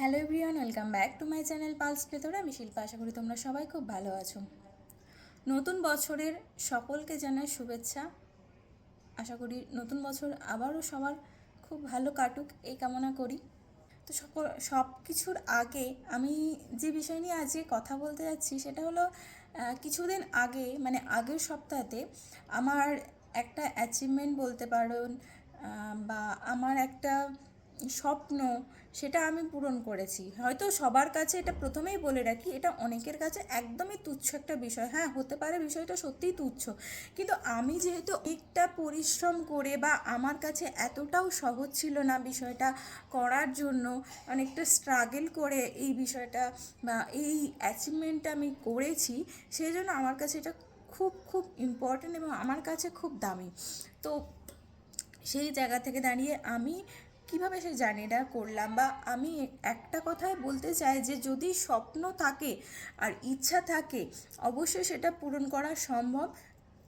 Hello everyone, welcome back to my channel pulse ভেতরে। আমি শিল্পা, আশা করি তোমরা সবাই খুব ভালো আছো। নতুন বছরের সকলকে জানাই শুভেচ্ছা। আশা করি নতুন বছর আবারও সবার খুব ভালো কাটুক, এই কামনা করি। তো সকল সব কিছুর আগে আমি যে বিষয় নিয়ে আজকে কথা বলতে যাচ্ছি, সেটা হলো কিছুদিন আগে মানে আগের সপ্তাহতে আমার একটা অ্যাচিভমেন্ট বলতে পারেন বা আমার একটা স্বপ্ন সেটা আমি পূরণ করেছি। হয়তো সবার কাছে এটা প্রথমেই বলে রাখি, এটা অনেকের কাছে একদমই তুচ্ছ একটা বিষয়। হ্যাঁ হতে পারে বিষয়টা সত্যিই তুচ্ছ। কিন্তু আমি যেহেতু একটা পরিশ্রম করে বা আমার কাছে এতটাও সহজ ছিল না বিষয়টা করার জন্য, অনেকটা স্ট্রাগল করে এই বিষয়টা বা এই অ্যাচিভমেন্টটা আমি করেছি সেই জন্য আমার কাছে এটা খুব খুব ইম্পর্ট্যান্ট এবং আমার কাছে খুব দামি। তো সেই জায়গা থেকে দাঁড়িয়ে আমি কীভাবে সে জানে জার্নিটা করলাম? বা আমি একটা কথাই বলতে চাই যে, যদি স্বপ্ন থাকে আর ইচ্ছা থাকে, অবশ্যই সেটা পূরণ করা সম্ভব।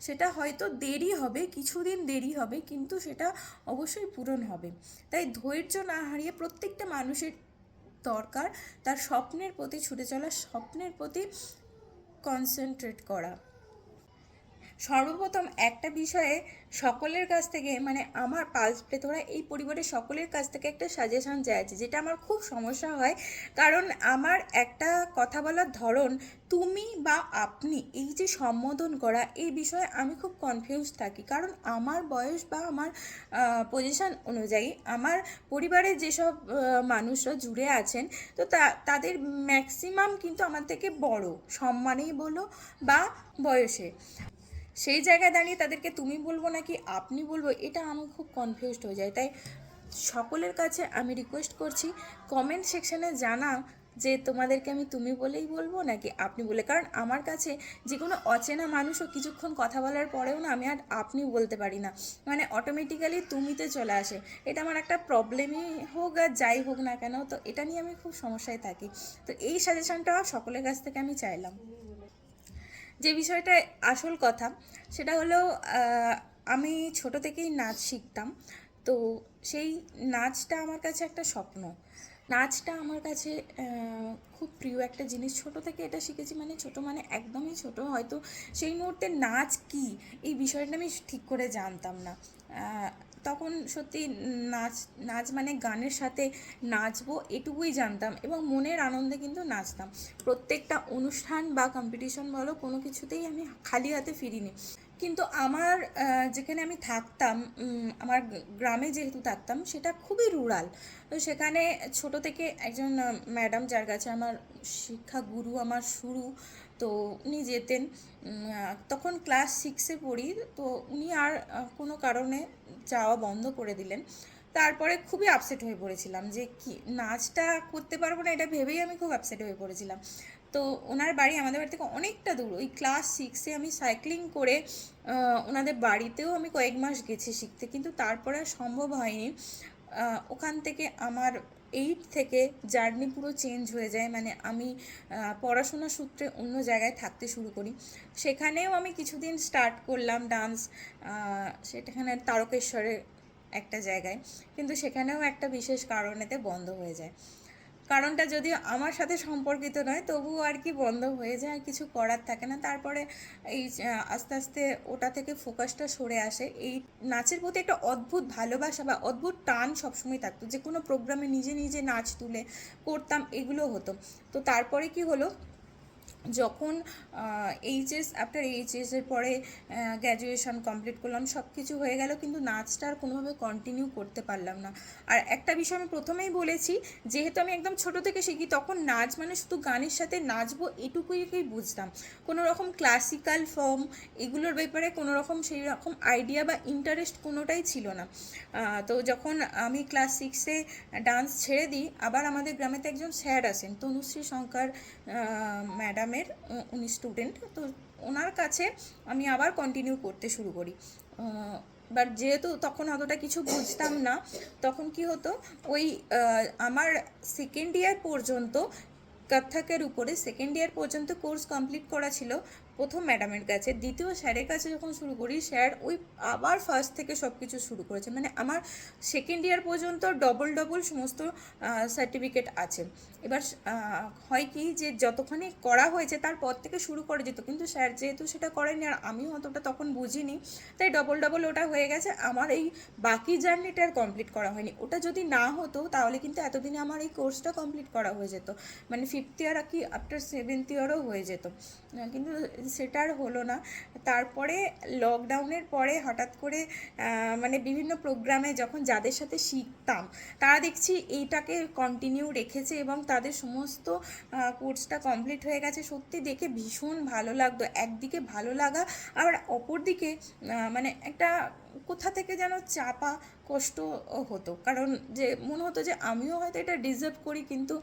সেটা হয়তো দেরি হবে, কিছুদিন দেরি হবে, কিন্তু সেটা অবশ্যই পূরণ হবে। তাই ধৈর্য না হারিয়ে প্রত্যেকটা মানুষের দরকার তার স্বপ্নের প্রতি ছুটে চলা, স্বপ্নের প্রতি কনসেন্ট্রেট করা। সর্বপ্রথম একটা বিষয়ে সকলের কাছ থেকে মানে আমার পালস প্লেথোরা এই পরিবারের সকলের কাছ থেকে একটা সাজেশন চাইছি, যেটা আমার খুব সমস্যা হয়। কারণ আমার একটা কথা বলার ধরন, তুমি বা আপনি এই যে সম্বোধন করা, এই বিষয়ে আমি খুব কনফিউজ থাকি। কারণ আমার বয়স বা আমার পজিশন অনুযায়ী আমার পরিবারের যেসব মানুষরা জুড়ে আছেন, তো তা, তাদের ম্যাক্সিমাম কিন্তু আমার থেকে বড়, সম্মানেই বলো বা বয়সে। সেই জায়গায় দাঁড়িয়ে তাদেরকে তুমি বলব নাকি আপনি বলব, এটা আমি খুব কনফিউজড হয়ে যায় তাই সকলের কাছে আমি রিকোয়েস্ট করছি কমেন্ট সেকশানে জানাও যে তোমাদেরকে আমি তুমি বলেই বলব নাকি আপনি বলে। কারণ আমার কাছে যে কোনো অচেনা মানুষও কিছুক্ষণ কথা বলার পরেও না আমি আর আপনি বলতে পারি না। মানে অটোমেটিক্যালি তুমিতে চলে আসে। এটা আমার একটা প্রবলেমই হোক আর যাই হোক না কেন, তো এটা নিয়ে আমি খুব সমস্যায় থাকি। তো এই সাজেশনটা সকলের কাছ থেকে আমি চাইলাম। যে বিষয়টা আসল কথা, সেটা হলো আমি ছোট থেকেই নাচ শিখতাম। তো সেই নাচটা আমার কাছে একটা স্বপ্ন। নাচটা আমার কাছে খুব প্রিয় একটা জিনিস। ছোট থেকে এটা শিখেছি মানে ছোট মানে একদমই ছোট। হয়তো সেই মুহূর্তে নাচ কি, এই বিষয়টা আমি ঠিক করে জানতাম না। তখন সত্যি নাচ নাচ মানে গানের সাথে নাচবো এটুকুই জানতাম এবং মনের আনন্দে কিন্তু নাচতাম। প্রত্যেকটা অনুষ্ঠান বা কম্পিটিশন বলো কোনো কিছুতেই আমি খালি হাতে ফিরিনি। কিন্তু আমার যেখানে আমি থাকতাম আমার গ্রামে যেহেতু থাকতাম, সেটা খুবই রুরাল তো সেখানে ছোট থেকে একজন ম্যাডাম যার কাছে আমার শিক্ষা গুরু আমার শুরু, তো উনি যেতেন। তখন ক্লাস সিক্সে পড়ি, তো উনি আর কোনো কারণে যাওয়া বন্ধ করে দিলেন। তারপরে খুবই আপসেট হয়ে পড়েছিলাম যে কি, নাচটা করতে পারব না, এটা ভেবেই আমি খুব আপসেট হয়ে পড়েছিলাম। তো ওনার বাড়ি আমাদের বাড়ি থেকে অনেকটা দূর। ওই ক্লাস সিক্সে আমি সাইক্লিং করে ওনাদের বাড়িতেও আমি কয়েক মাস গেছি শিখতে, কিন্তু তারপরে আর সম্ভব হয়নি। ওখান থেকে আমার এইট থেকে জার্নি পুরো চেঞ্জ হয়ে যায়। মানে আমি পড়াশোনা সূত্রে অন্য জায়গায় থাকতে শুরু করি। সেখানেও আমি কিছুদিন স্টার্ট করলাম ডান্স সেখানে তারকেশ্বরের একটা জায়গায়। কিন্তু সেখানেও একটা বিশেষ কারণেতে বন্ধ হয়ে যায়। কারণটা যদি আমার সাথে সম্পর্কিত নয়, তবুও আর কি বন্ধ হয়ে যায় আর কিছু করার থাকে না। তারপরে এই আস্তে আস্তে ওটা থেকে ফোকাসটা সরে আসে। এই নাচের প্রতি একটা অদ্ভুত ভালোবাসা বা অদ্ভুত টান সবসময় থাকতো। যে কোনো প্রোগ্রামে নিজে নিজে নাচ তুলে করতাম, এগুলো হতো। তো তারপরে কি হলো? যখন এইচএস আফটার এইচএসের পরে গ্র্যাজুয়েশন কমপ্লিট করলাম সব কিছু হয়ে গেল, কিন্তু নাচটা আর কোনোভাবে কন্টিনিউ করতে পারলাম না। আর একটা বিষয় আমি প্রথমেই বলেছি, যেহেতু আমি একদম ছোট থেকে শিখি, তখন নাচ মানে শুধু গানের সাথে নাচবো এটুকুই বুঝতাম। কোনো রকম ক্লাসিক্যাল ফর্ম এগুলোর ব্যাপারে কোনো রকম সেই রকম আইডিয়া বা ইন্টারেস্ট কোনোটাই ছিল না। তো যখন আমি ক্লাস সিক্সে ডান্স ছেড়ে দিই, আবার আমাদের গ্রামেতে একজন স্যার আসেন, তনুশ্রী শঙ্কর ম্যাডামের উনি স্টুডেন্ট তো ওনার কাছে আমি আবার কন্টিনিউ করতে শুরু করি। বাট যেহেতু তখন অতটা কিছু বুঝতাম না, তখন কি হতো, ওই আমার সেকেন্ড ইয়ার পর্যন্ত, কত্থকের উপরে সেকেন্ড ইয়ার পর্যন্ত কোর্স কমপ্লিট করা ছিল প্রথম ম্যাডামের কাছে, দ্বিতীয় স্যারের কাছে যখন শুরু করি, স্যার ওই আবার ফার্স্ট থেকে সব কিছু শুরু করেছে। মানে আমার সেকেন্ড ইয়ার পর্যন্ত ডবল ডবল সমস্ত সার্টিফিকেট আছে। এবার হয় কি যে যতক্ষণই করা হয়েছে তারপর থেকে শুরু করে যেত। কিন্তু স্যার যেহেতু সেটা করেনি আর আমিও অতটা তখন বুঝিনি, তাই ডবল ডবল ওটা হয়ে গেছে। আমার এই বাকি জার্নিটা আর কমপ্লিট করা হয়নি। ওটা যদি না হতো তাহলে কিন্তু এতদিনে আমার এই কোর্সটা কমপ্লিট করা হয়ে যেত। মানে ফিফথ ইয়ার আর কি আফটার সেভেন্থ ইয়ারও হয়ে যেত। কিন্তু সেটা আর হলো না। তারপরে লকডাউনের পরে হঠাৎ করে মানে বিভিন্ন প্রোগ্রামে যখন যাদের সাথে শিখতাম, তারা দেখছি এইটাকে কন্টিনিউ রেখেছে এবং তাদের সমস্ত কোর্সটা কমপ্লিট হয়ে গেছে। সত্যি দেখে ভীষণ ভালো লাগতো। একদিকে ভালো লাগা, আবার অপরদিকে দিকে মানে একটা কোথা থেকে যেন চাপা, কষ্ট হতো। কারণ যে, মনে হতো যে, আমিও হয়তো এটা ডিজার্ভ করি কিন্তু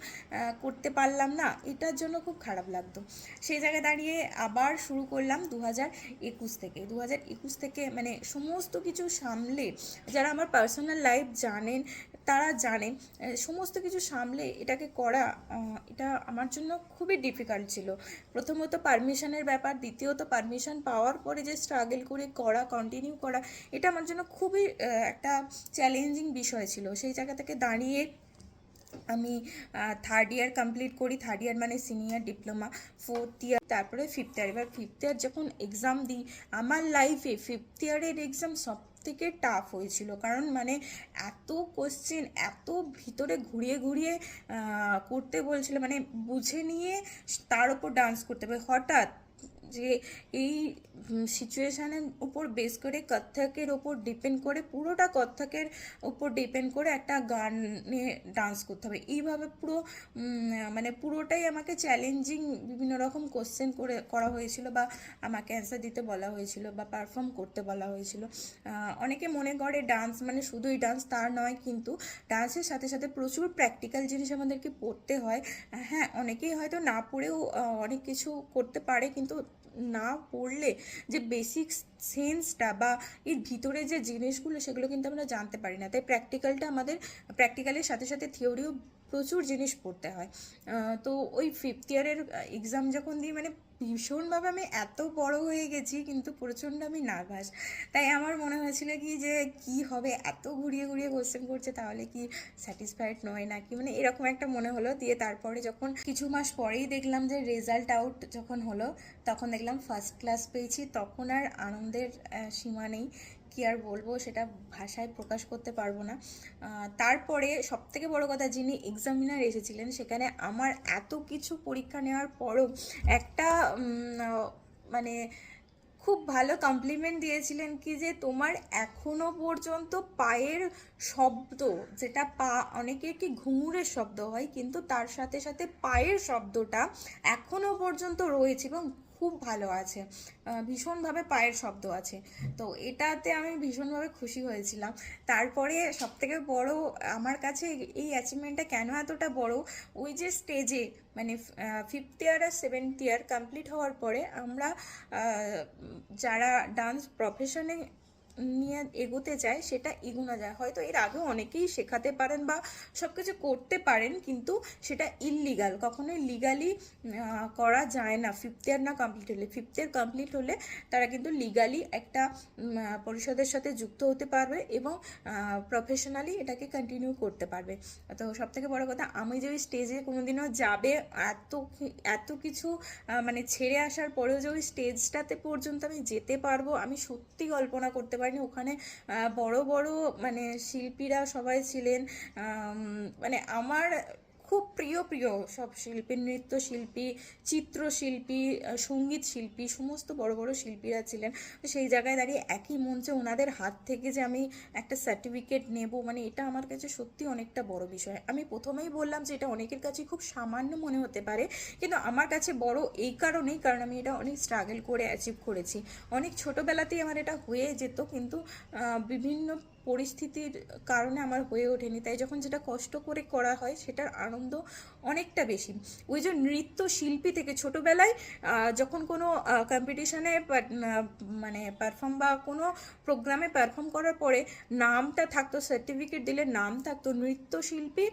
করতে পারলাম না। এটার জন্য খুব খারাপ লাগতো। সেই জায়গায় দাঁড়িয়ে আবার শুরু করলাম দু হাজার একুশ থেকে। দু হাজার একুশ থেকে মানে সমস্ত কিছু সামলে, যারা আমার পার্সোনাল লাইফ জানেন, তারা জানেন সমস্ত কিছু সামলে এটাকে করা এটা আমার জন্য খুবই ডিফিকাল্ট ছিল। প্রথমত পারমিশনের ব্যাপার, দ্বিতীয়ত পারমিশন পাওয়ার পরে যে স্ট্রাগল করে করা কন্টিনিউ করা এটা আমার জন্য খুবই একটা চ্যালেঞ্জিং বিষয় ছিল। সেই জায়গা থেকে দাঁড়িয়ে আমি থার্ড ইয়ার কমপ্লিট করি। থার্ড ইয়ার মানে সিনিয়র ডিপ্লোমা ফোর্থ ইয়ার তারপরে ফিফথ ইয়ার এবার ফিফথ ইয়ার যখন এক্সাম দিই, আমার লাইফে ফিফথ ইয়ারের এক্সাম সব থেকে টাফ হয়েছিল। কারণ মানে এত কোশ্চেন এত ভিতরে ঘুরিয়ে ঘুরিয়ে করতে বলছিল। মানে বুঝে নিয়ে তার উপর ডান্স করতে হবে। হঠাৎ যে এই সিচুয়েশানের উপর বেস করে কত্থকের ওপর ডিপেন্ড করে, পুরোটা কত্থকের ওপর ডিপেন্ড করে একটা গানে ডান্স করতে হবে। এইভাবে পুরো মানে পুরোটাই আমাকে চ্যালেঞ্জিং বিভিন্ন রকম কোশ্চেন করে, করা হয়েছিল বা আমাকে অ্যান্সার দিতে বলা হয়েছিল বা পারফর্ম করতে বলা হয়েছিল। অনেকে মনে করে ডান্স মানে শুধুই ডান্স তা নয়, কিন্তু ডান্সের সাথে সাথে প্রচুর প্র্যাকটিক্যাল জিনিস আমাদেরকে পড়তে হয়। হ্যাঁ অনেকেই হয়তো না পড়েও অনেক কিছু করতে পারে, কিন্তু না পড়লে যে বেসিক সেন্সটা বা এর ভিতরে যে জিনিসগুলো সেগুলো কিন্তু আমরা জানতে পারি না। তাই প্র্যাকটিক্যালটা আমাদের প্র্যাকটিক্যালের সাথে সাথে থিওরিও প্রচুর জিনিস পড়তে হয়। তো ওই ফিফথ ইয়ারের এক্সাম যখন দিই মানে ভীষণভাবে আমি এত বড় হয়ে গেছি, কিন্তু প্রচণ্ড আমি নার্ভাস তাই আমার মনে হয়েছিল কি যে, কি হবে? এত ঘুরিয়ে ঘুরিয়ে কোশ্চেন করছে, তাহলে কি স্যাটিসফাইড নয় নাকি? মানে এরকম একটা মনে হলো। দিয়ে তারপরে যখন কিছু মাস পরেই দেখলাম যে রেজাল্ট আউট যখন হলো, তখন দেখলাম ফার্স্ট ক্লাস পেয়েছি। তখন আর আনন্দের সীমা নেই। কি আর বলব, সেটা ভাষায় প্রকাশ করতে পারব না। তারপরে সব থেকে বড় কথা, যিনি এক্সামিনার এসেছিলেন, সেখানে আমার এত কিছু পরীক্ষা নেওয়ার পরও একটা মানে খুব ভালো কমপ্লিমেন্ট দিয়েছিলেন কি যে তোমার এখনও পর্যন্ত পায়ের শব্দ, যেটা পা, অনেকের কি ঘুঙুরের শব্দ হয়, কিন্তু তার সাথে সাথে পায়ের শব্দটা এখনও পর্যন্ত রয়েছে এবং খুব ভালো আছে। ভীষণভাবে পায়ের শব্দ আছে। তো এটাতে আমি ভীষণভাবে খুশি হয়েছিলাম। তারপরে সব থেকে বড়ো আমার কাছে এই অ্যাচিভমেন্টটা কেন এতটা বড়? ওই যে স্টেজে মানে ফিফথ ইয়ার আর সেভেন্থ ইয়ার কমপ্লিট হওয়ার পরে আমরা যারা ডান্স প্রফেশনে নিয়ে এগোতে চায়, সেটা এগোনো যায়। হয়তো এর আগেও অনেকেই শেখাতে পারেন বা সব কিছু করতে পারেন, কিন্তু সেটা ইললিগাল কখনোই লিগালি করা যায় না। ফিফথ ইয়ার না কমপ্লিট হলে। ফিফথ ইয়ার কমপ্লিট হলে তারা কিন্তু লিগালি একটা পরিষদের সাথে যুক্ত হতে পারবে এবং প্রফেশনালি এটাকে কন্টিনিউ করতে পারবে। তো সব থেকে বড় কথা, আমি যে ওই স্টেজে কোনোদিনও যাবে, এত এত কিছু মানে ছেড়ে আসার পরেও যে ওই স্টেজটাতে পর্যন্ত আমি যেতে পারব, আমি সত্যি কল্পনা করতে পারিনি। ওখানে বড়ো বড় মানে শিল্পীরা সবাই ছিলেন। মানে আমার খুব প্রিয় প্রিয় সব শিল্পী, নৃত্যশিল্পী, চিত্রশিল্পী সংগীত শিল্পী সমস্ত বড় বড় শিল্পীরা ছিলেন। সেই জায়গায় দাঁড়িয়ে একই মঞ্চে ওনাদের হাত থেকে যে আমি একটা সার্টিফিকেট নেব মানে এটা আমার কাছে সত্যি অনেকটা বড় বিষয়। আমি প্রথমেই বললাম যে এটা অনেকের কাছে খুব সামান্য মনে হতে পারে, কিন্তু আমার কাছে বড় এই কারণেই, কারণ আমি এটা অনেক স্ট্রাগল করে অ্যাচিভ করেছি। অনেক ছোটোবেলাতেই আমার এটা হয়ে যেত, কিন্তু বিভিন্ন পরিস্থিতির কারণে আমার হয়ে ওঠেনি। তাই যখন যেটা কষ্ট করে করা হয়, সেটার আনন্দ অনেকটা বেশি। ওই যে নৃত্য শিল্পী থেকে ছোটোবেলায় যখন কোনো কম্পিটিশনে মানে পারফর্ম বা কোনো প্রোগ্রামে পারফর্ম করার পরে নামটা থাকতো সার্টিফিকেট দিলে নাম থাকতো নৃত্যশিল্পী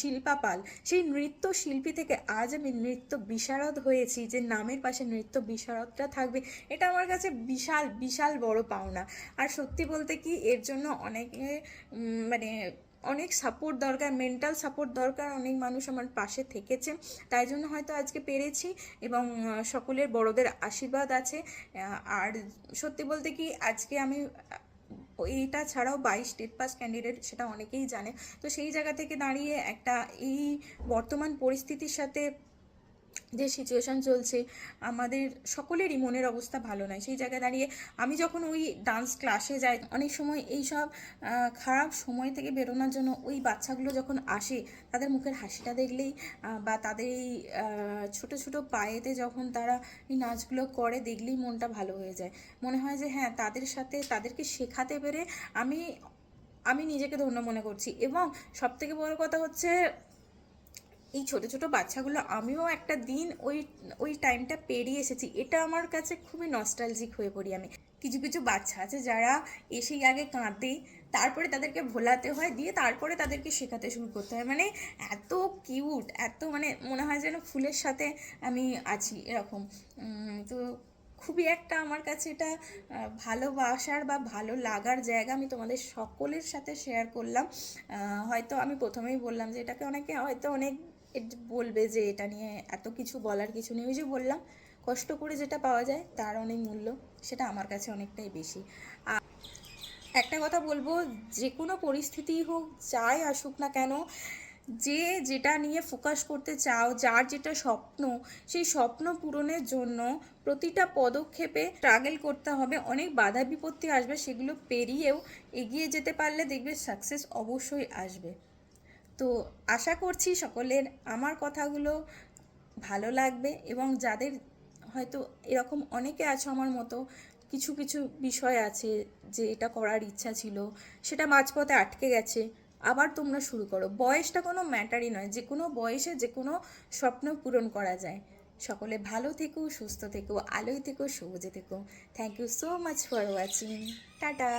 শিল্পা পাল। সেই নৃত্য শিল্পী থেকে আজ আমি নৃত্য বিশারদ হয়েছি, যে নামের পাশে নৃত্য বিশারদটা থাকবে, এটা আমার কাছে বিশাল বিশাল বড় পাওনা। আর সত্যি বলতে কি, এর জন্য অনেকে মানে অনেক সাপোর্ট দরকার মেন্টাল সাপোর্ট দরকার, অনেক মানুষ আমার পাশে থেকেছে। তাই জন্য হয়তো আজকে পেরেছি এবং সকলের বড়দের আশীর্বাদ আছে। আর সত্যি বলতে কি, আজকে আমি এইটা ছাড়াও বাইশ স্টেট পাস ক্যান্ডিডেট সেটা অনেকেই জানে। তো সেই জায়গা থেকে দাঁড়িয়ে একটা এই বর্তমান পরিস্থিতির সাথে যে সিচুয়েশন চলছে, আমাদের সকলেরই মনের অবস্থা ভালো নয়। সেই জায়গায় দাঁড়িয়ে আমি যখন ওই ডান্স ক্লাসে যাই, অনেক সময় এই সব খারাপ সময় থেকে বেরোনোর জন্য ওই বাচ্চাগুলো যখন আসে, তাদের মুখের হাসিটা দেখলেই বা তাদের এই ছোটো ছোট পায়েতে যখন তারা এই নাচগুলো করে, দেখলেই মনটা ভালো হয়ে যায়। মনে হয় যে হ্যাঁ তাদের সাথে, তাদেরকে শেখাতে পেরে আমি আমি নিজেকে ধন্য মনে করছি। এবং সবথেকে বড় কথা হচ্ছে এই ছোট ছোট বাচ্চাগুলো আমিও একটা দিন ওই ওই টাইমটা পেরিয়ে এসেছি। এটা আমার কাছে খুবই নস্টালজিক হয়ে পড়ি আমি। কিছু কিছু বাচ্চা আছে যারা এসেই আগে কাঁদে, তারপরে তাদেরকে ভোলাতে হয়, দিয়ে তারপরে তাদেরকে শেখাতে শুরু করতে হয়। মানে এত কিউট এত মানে মনে হয় যেন ফুলের সাথে আমি আছি এরকম। তো খুবই একটা আমার কাছে এটা ভালোবাসার বা ভালো লাগার জায়গা আমি তোমাদের সকলের সাথে শেয়ার করলাম। হয়তো আমি প্রথমেই বললাম যে এটাকে অনেকে হয়তো অনেক বলবে যে এটা নিয়ে এত কিছু বলার কিছু নেই। ওই যে বললাম, কষ্ট করে যেটা পাওয়া যায় তার অনেক মূল্য, সেটা আমার কাছে অনেকটাই বেশি। আর একটা কথা বলব, যে কোনো পরিস্থিতি হোক, যাই আসুক না কেন, যে যেটা নিয়ে ফোকাস করতে চাও, যার যেটা স্বপ্ন, সেই স্বপ্ন পূরণের জন্য প্রতিটা পদক্ষেপে স্ট্রাগল করতে হবে। অনেক বাধা বিপত্তি আসবে, সেগুলো পেরিয়েও এগিয়ে যেতে পারলে দেখবে সাকসেস অবশ্যই আসবে। তো আশা করছি সকলের আমার কথাগুলো ভালো লাগবে এবং যাদের হয়তো এরকম অনেকে আছো আমার মতো, কিছু কিছু বিষয় আছে যে এটা করার ইচ্ছা ছিল, সেটা মাঝপথে আটকে গেছে, আবার তোমরা শুরু করো। বয়সটা কোনো ম্যাটারই নয়, যে কোনো বয়সে যে কোনো স্বপ্ন পূরণ করা যায়। সকলে ভালো থেকো, সুস্থ থেকো, আলোয় থেকো, সবুজে থেকো। Thank you so much for watching tata.